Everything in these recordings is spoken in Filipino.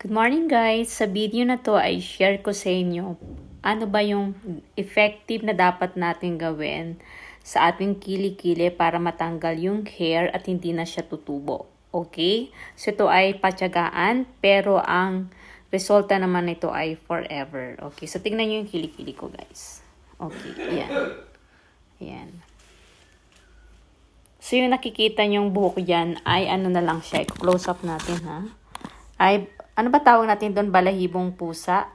Good morning guys! Sa video na to ay share ko sa inyo ano ba yung effective na dapat natin gawin sa ating kilikili para matanggal yung hair at hindi na siya tutubo. Okay? So ito ay patyagaan pero ang resulta naman nito ay forever. Okay? So tingnan nyo yung kilikili ko guys. Okay. Yan. Yan. So yung nakikita nyong buhok dyan ay ano na lang siya. Close up natin ha. Ay ano ba tawag natin doon? Balahibong pusa?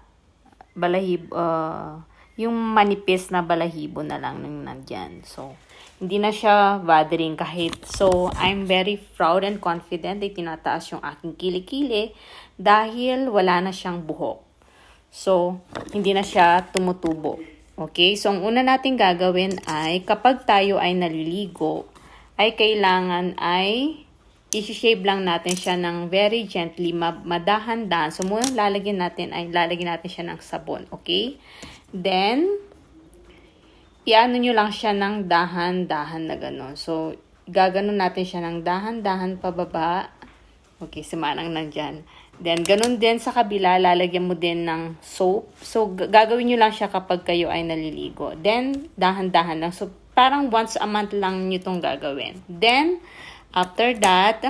Balahib, uh, yung manipis na balahibo na lang nang nandyan. So, hindi na siya bothering kahit. So, I'm very proud and confident ay tinataas yung aking kilikili dahil wala na siyang buhok. So, hindi na siya tumutubo. Okay? So, ang una natin gagawin ay kapag tayo ay naliligo, ay kailangan ay i-shave lang natin siya ng very gently, madahan-dahan. So, muna lalagyan natin ay lalagyan natin siya ng sabon. Okay? Then, iano nyo lang siya ng dahan-dahan na gano'n. So, gaganon natin siya ng dahan-dahan pababa. Okay, si Manang nandyan. Then, ganun din sa kabila, lalagyan mo din ng soap. So, gagawin nyo lang siya kapag kayo ay naliligo. Then, dahan-dahan lang. So, parang once a month lang nyo itong gagawin. Then, After that,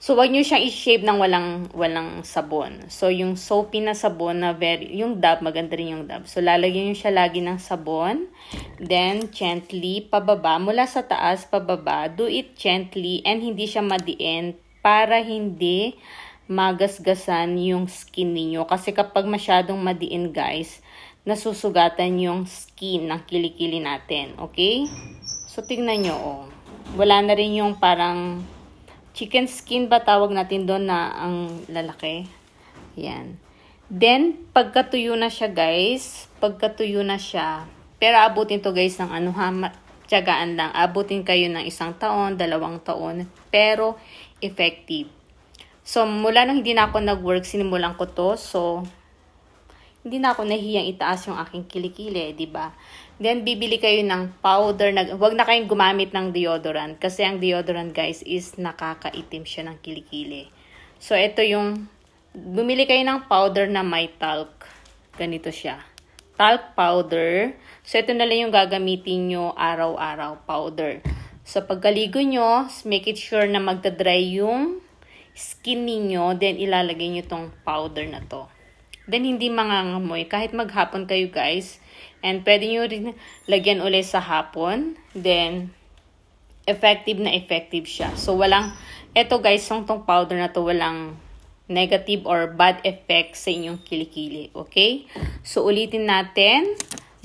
so wag niyo siyang i-shave ng walang walang sabon. So yung soapy na sabon na very yung dab maganda rin yung dab. So lalagyan niyo siya lagi ng sabon. Then gently pababa mula sa taas pababa. Do it gently and hindi siya madiin para hindi magasgasan yung skin niyo kasi kapag masyadong madiin guys, nasusugatan yung skin ng kilikili natin, okay? So tingnan niyo oh wala na rin yung parang chicken skin ba tawag natin doon na ang lalaki. Yan. Then, pagkatuyo na siya guys, pagkatuyo na siya, pero abutin to guys ng ano ha, tiyagaan lang. Abutin kayo ng isang taon, dalawang taon, pero effective. So, mula nung hindi na ako nag-work, sinimulan ko to. So, hindi na ako nahiyang itaas yung aking kilikili, di ba? Then, bibili kayo ng powder. Na, huwag na kayong gumamit ng deodorant. Kasi ang deodorant, guys, is nakakaitim siya ng kilikili. So, ito yung, bumili kayo ng powder na may talc. Ganito siya. Talc powder. So, ito na lang yung gagamitin nyo araw-araw powder. So, pagkaligo nyo, make it sure na magta-dry yung skin ninyo. Then, ilalagay nyo tong powder na to. Then, hindi mangangamoy. Kahit maghapon kayo, guys. And pwede nyo rin lagyan ulit sa hapon. Then, effective na effective siya. So, walang, eto guys, yung tong powder na to, walang negative or bad effect sa inyong kilikili. Okay? So, ulitin natin.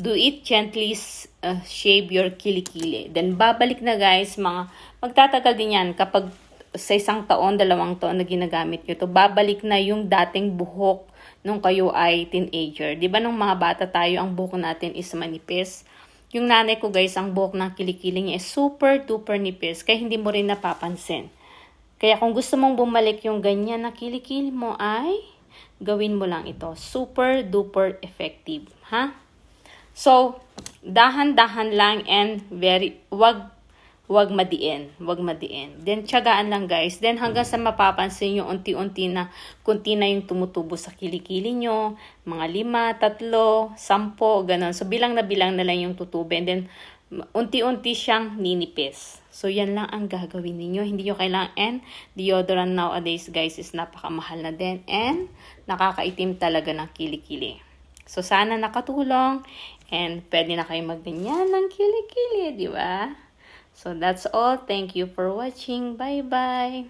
Do it gently uh, shave your kilikili. Then, babalik na guys, mga, magtatagal din yan kapag sa isang taon, dalawang taon na ginagamit nyo to, babalik na yung dating buhok nung kayo ay teenager. Di ba nung mga bata tayo, ang buhok natin is manipis. Yung nanay ko guys, ang buhok ng kilikili niya is super duper nipis, kaya hindi mo rin napapansin. Kaya kung gusto mong bumalik yung ganyan na kilikili mo ay gawin mo lang ito. Super duper effective. Ha? So, dahan-dahan lang and very, wag wag madiin, wag madiin. Then tiyagaan lang guys. Then hanggang sa mapapansin nyo unti-unti na kunti na yung tumutubo sa kilikili nyo, mga lima, tatlo, sampo, ganun. So bilang na bilang na lang yung tutubo and then unti-unti siyang ninipis. So yan lang ang gagawin ninyo. Hindi nyo kailangan and deodorant nowadays guys is napakamahal na din and nakakaitim talaga ng kilikili. So sana nakatulong and pwede na kayo magganyan ng kilikili, di ba? So that's all. Thank you for watching. Bye-bye.